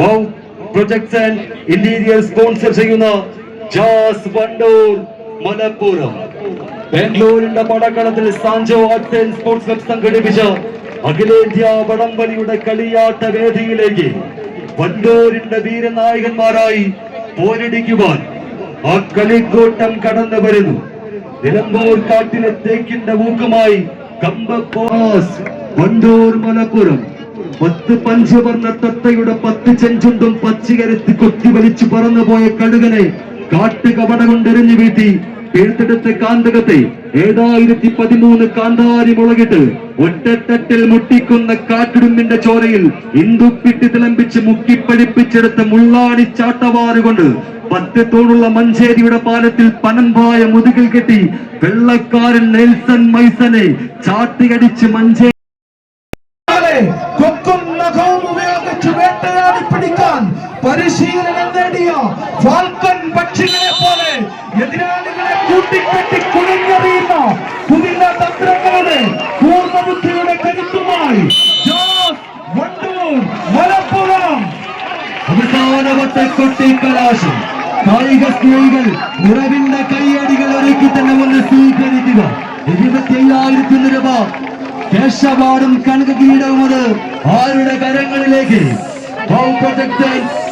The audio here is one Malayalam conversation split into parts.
Wow projects and interior sponsor ചെയ്യുന്ന ജാസ് വണ്ടൂർ മലപ്പുറം. ബാംഗ്ലൂരിന്റെ പടക്കളത്തിൽ സാഞ്ചോ ആർട്സ് സ്പോർട്സ് ക്ലബ് സംഘടിപ്പിച്ച അഖിലേന്ത്യാ വടംവലിയുടെ കളിയാട്ട വേദിയിലേക്ക് വണ്ടൂരിന്റെ വീരനായകന്മാരായി പോരടിക്കുവാൻ ആ കളിക്കൂട്ടം കടന്നു വരുന്നു. നിലമ്പൂർ കാട്ടിലെ തേക്കിന്റെ മൂക്കുമായി കമ്പപ്പോസ് വണ്ടൂർ മലപ്പുറം. പത്ത് പഞ്ചവർണ തത്തയുടെ ചെഞ്ചുണ്ടും പച്ചികരത്തി കൊത്തി വലിച്ചു പറന്നുപോയ കടുകനെ കാട്ടുകപട കൊണ്ടെറിഞ്ഞു വീഴ്ത്തി. എഴുത്തെടുത്ത കാന്തകത്തെ ഏഴായിരത്തി പതിമൂന്ന് കാന്താരി മുളകിട്ട് ഒറ്റത്തട്ടിൽ മുട്ടിക്കുന്ന കാട്ടുടുമ്പിന്റെ ചോരയിൽ ഇന്ദുപ്പിട്ട് തിളമ്പിച്ച് മുക്കിപ്പഴിപ്പിച്ചെടുത്ത മുള്ളാടി ചാട്ടവാറുകൊണ്ട് പത്ത് തൂണുള്ള മഞ്ചേരിയുടെ പാലത്തിൽ പനമ്പായ മുതുകിൽ കെട്ടി വെള്ളക്കാരൻ നെൽസൺ മൈസനെ ചാട്ടിയടിച്ച് മഞ്ചേരി പരിശീലനം നേടിയ ഫാൽക്കൺ പക്ഷികളെ പോലെ എതിരാളികളെ കൂട്ടിക്കെട്ടി കുഴിഞ്ഞെറിയുന്ന കുതിര തന്ത്രങ്ങളുടെ പൂർണബുദ്ധിയുടെ കരുത്തുമായി മലപ്പുറം. അവസാനവത്തെ കൊട്ടിക്കലാശം കായിക സ്നേഹികൾ നിറവിന്റെ കൈയടികൾ ഒരുക്കി തന്നെ ഒന്ന് സ്വീകരിക്കുക. ഇരുപത്തി അയ്യായിരത്തി രൂപ. കേശവാടും കനക കിരീടവും അത് ആരുടെ കരങ്ങളിലേക്ക്?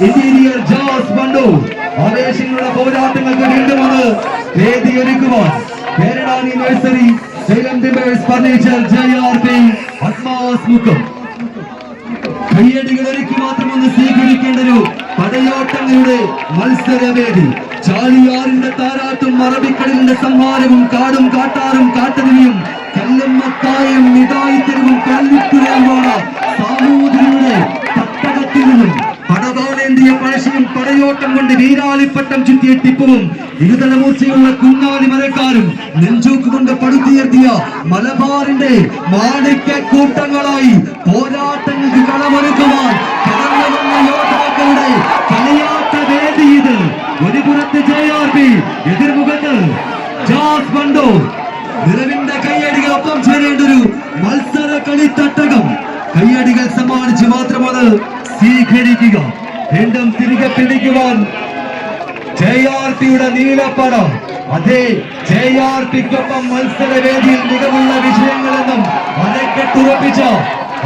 ഇന്റീരിയർ ജോസ് ബണ്ടു ആവേശങ്ങളുടെ പോരാട്ടങ്ങൾക്ക് വീണ്ടും അത് വേദി ഒരുക്കുവാൻ. കേരളാനി നഴ്സറി സൈലം ഡിമ്പേഴ്സ് ഫർണിച്ചർ ജെ ആർ പി അത്മാസ് മുക്കം കയ്യടികൾ ഒരുക്കി മാത്രം ഒന്ന് സ്വീകരിക്കേണ്ട ഒരു പടയോട്ടങ്ങളുടെ മത്സരവേദി. ചാലിയാറിന്റെ താരാട്ടും അറബിക്കടലിന്റെ സംഹാരവും കാടും കാട്ടാറും കാട്ടരുവിയും കല്ലും മത്തായും നിതായിത്തരവും കല്ലിത്തുരയുമാണ് പഴശ്ശിയും കൊണ്ട് വീരാളിപ്പട്ടം ചുറ്റിയ ടിപ്പുവും ഇരുതലമൂർച്ചയുള്ള കുഞ്ഞാലി മരക്കാരും നെഞ്ചൂക്ക് കൊണ്ട് പടുത്തുയർത്തിയ മലബാറിന്റെ മാണിക്യ കൂട്ടങ്ങളായി പോരാട്ടങ്ങൾക്ക് കളമൊരുക്കുവാൻ യോദ്ധാക്കളുടെ കളിയാട്ട വേദി ഇത്. ഒരു പുറത്ത് ജെ ആർ പി എതിർമുഖത്ത് ജോസ് ബണ്ടോ നിലവിന്റെ കൈയടികൾ ഒപ്പം ചേരേണ്ട ഒരു മത്സര കളിത്തട്ടകം. കൈയടികൾ സമ്മാനിച്ച് മാത്രമാണ് സ്വീകരിക്കുക. വീണ്ടും പിടിക്കുവാൻ ജെ ആർ പിയുടെ നീലപ്പടം. അതെ ജെ ആർ പിക്കൊപ്പം മത്സരവേദിയിൽ മികവുള്ള വിഷയങ്ങളെന്നും അരക്കെട്ടുറപ്പിച്ച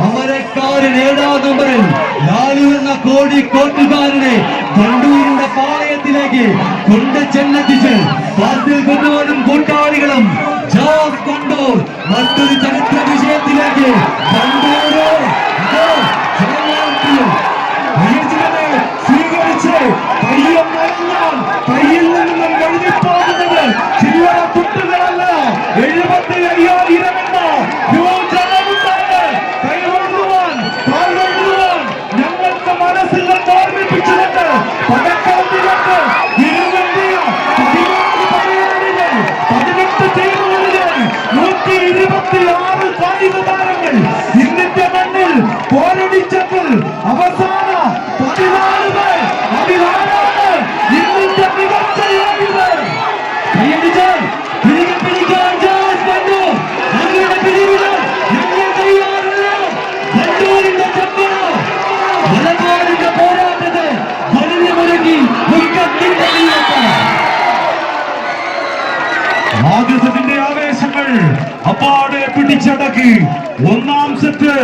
അമരക്കാരൻ ഏഴാം നമ്പറിൽ ലാലു എന്ന കോഴിക്കോട്ടുകാരനെ കണ്ടൂരിന്റെ പാളയത്തിലേക്ക് കൊണ്ട് ചെന്നെത്തിച്ച് പാത്തിൽ കൊണ്ടുപോലും കൂട്ടാളികളും ജോസ് കൊണ്ടൂർ മറ്റൊരു ചരിത്ര അപ്പാടെ പിടിച്ചടക്കി. ഒന്നാം സെറ്റ്.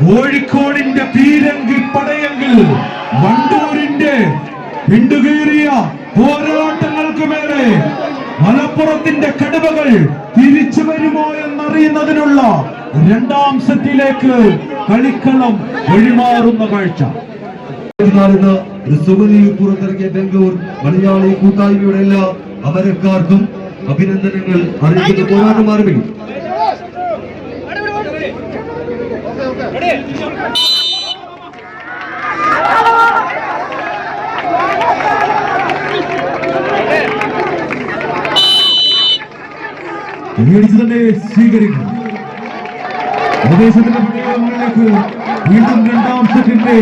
കോഴിക്കോടിന്റെ പീരങ്കി പടയെങ്കിൽ വണ്ടൂരിന്റെ പിണ്ടുകീറിയ പോരാട്ടങ്ങൾക്ക് മേലെ മലപ്പുറത്തിന്റെ കടുവകൾ തിരിച്ചു വരുമോ എന്നറിയുന്നതിനുള്ള രണ്ടാം സെറ്റിലേക്ക് കളിക്കളം വഴിമാറുന്ന കാഴ്ച. പുറത്തിറങ്ങിയ ബാംഗ്ലൂർ മലയാളി കൂട്ടായ്മയുടെ എല്ലാ അമരക്കാർക്കും അഭിനന്ദനങ്ങൾ അറിയിക്കുന്ന ആരംഭിക്കും മേടിച്ചു തന്നെ സ്വീകരിക്കും. ആവേശത്തിന്റെ പ്രയോഗങ്ങളിലേക്ക് വീണ്ടും രണ്ടാം സെറ്റിന്റെ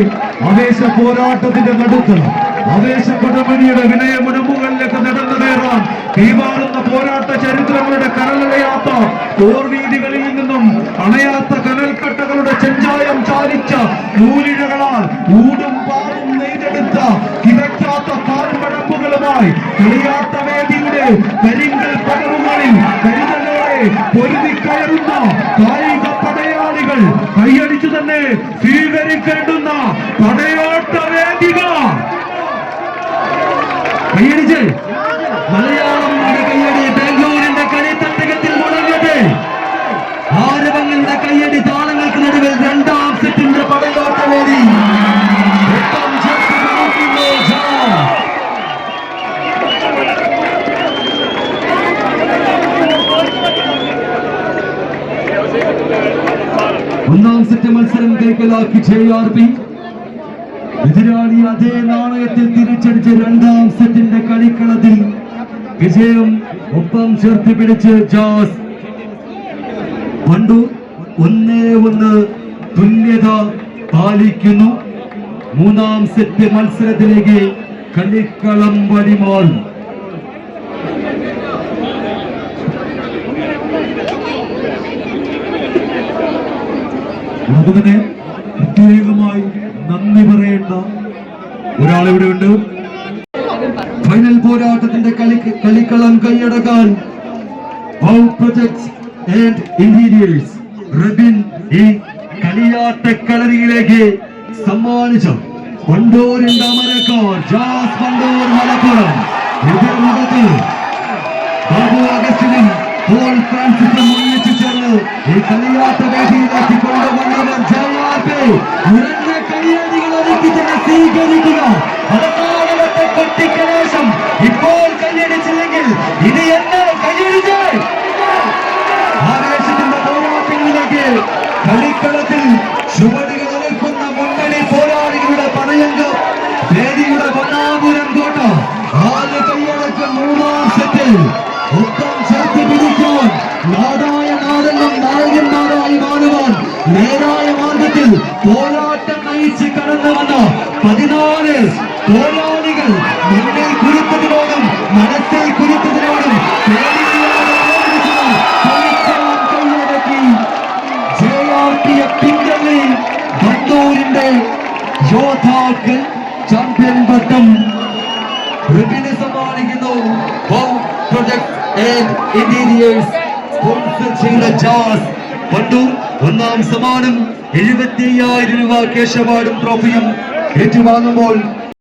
ആവേശ പോരാട്ടത്തിന്റെ നടുക്ക്. ആവേശ കടമണിയുടെ വിനയ മുനമ്പുകളിലേക്ക് നടന്നു കയറാൻ തീവാറുന്ന പോരാട്ട ചരിത്രങ്ങളുടെ കരളടയാത്ത പോർവീതികളിൽ നിന്നും അണയാത്ത കനൽക്കട്ടകളുടെ ചെഞ്ചായം ചാലിച്ച നൂലിഴകളാൽ ഊടും പാടും നെയ്തെടുത്ത കിതയ്ക്കാത്ത കാൽമടമ്പുകളുമായി കളിയാത്ത വേദിയുടെ കരിങ്കൽ പടവുകളിൽ കരുതലോടെ പൊരുതിക്കയറുന്ന കായിക പടയാളികൾ കൈയടിച്ചു തന്നെ സ്വീകരിക്കേണ്ടുന്ന പടയാട്ട വേദിക കൈയടിച്ച്. സെറ്റ് മത്സരം കൈക്കലാക്കി ജെ ആർ എതിരാളി അതേ നാണയത്തിൽ തിരിച്ചടിച്ച് രണ്ടാം സെറ്റിന്റെ കളിക്കളത്തിൽ വിജയം ഒപ്പം ചേർത്ത് പിടിച്ച് ജാസ്. പണ്ടു ഒന്നേ ഒന്ന് തുല്യത പാലിക്കുന്നു. മൂന്നാം സെറ്റ് മത്സരത്തിലേക്ക് കളിക്കളം വഴിമാറും. തന്നെ പ്രത്യേകമായി നന്ദി പറയേണ്ട ഒരാളിവിടെ ഉണ്ട്. ഫൈനൽ പോരാട്ടത്തിന്റെ കളി കളിക്കളം കൈയടക്കാൻ പ്രൊജക്ട്സ് ആൻഡ് ഇന്റീരിയേഴ്സ് റബിൻ ഈ കളിയാട്ട കളരിയിലേക്ക് സമ്മാനിച്ച. വണ്ടൂരിന്റെ അമരക്കാർ ജാസ് കൊണ്ടോർ മലപ്പുറം. ഒപ്പം ചേർത്ത് പിടിക്കാൻ നാടായ നാടെന്നും നായകന്മാരായി മാറുവാൻ നേരായ മാർഗത്തിൽ പോരാട്ടം നയിച്ച് കടന്നു വന്ന പതിനാല് പോരാളികൾ മണ്ണിൽ കുരുത്തതിനോടും മനസ്സിൽ കുരുത്തതിനോടും ബണ്ടൂരിന്റെ യോദ്ധാക്കൾ ചാമ്പ്യൻ പട്ടം റിബിന് സമ്മാനിക്കുന്നു പ്രൊജക്ട് ആൻഡ് ഇന്റീരിയേഴ്സ് സ്പോൺസർ ചെയ്ത ജാസ് പണ്ടു ഒന്നാം സമ്മാനം എഴുപത്തി രൂപ കേശവാടും ട്രോഫിയും ഏറ്റുവാങ്ങുമ്പോൾ